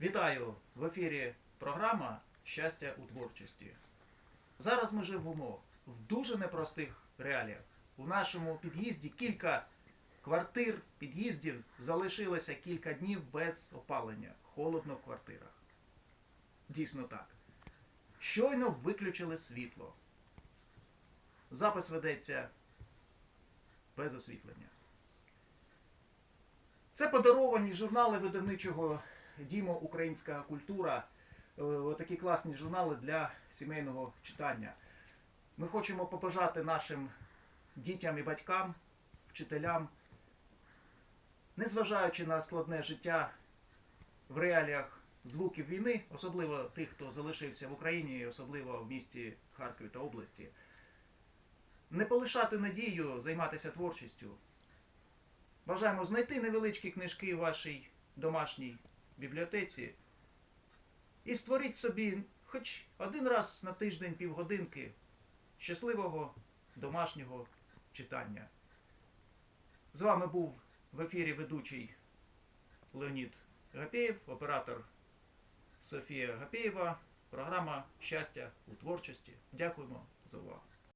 Вітаю в ефірі програма Щастя у творчості. Зараз ми живемо в дуже непростих реаліях. У нашому під'їзді кілька квартир, під'їздів залишилося кілька днів без опалення. Холодно в квартирах. Дійсно так. Щойно виключили світло. Запис ведеться без освітлення. Це подаровані журнали видавничого Дімо Українська культура. Е, Такі класні журнали для сімейного читання. Ми хочемо побажати нашим дітям і батькам, вчителям, незважаючи на складне життя в реаліях звуків війни, особливо тих, хто залишився в Україні, особливо в місті Харкові та області, не полишати надію займатися творчістю. Бажаємо знайти невеличкі книжки в вашій домашній бібліотеці і створіть собі хоч один раз на тиждень півгодинки щасливого домашнього читання. З вами був в ефірі ведучий Леонід Гапєєв, оператор Софія Гапєєва, програма Щастя у творчості. Дякуємо за увагу.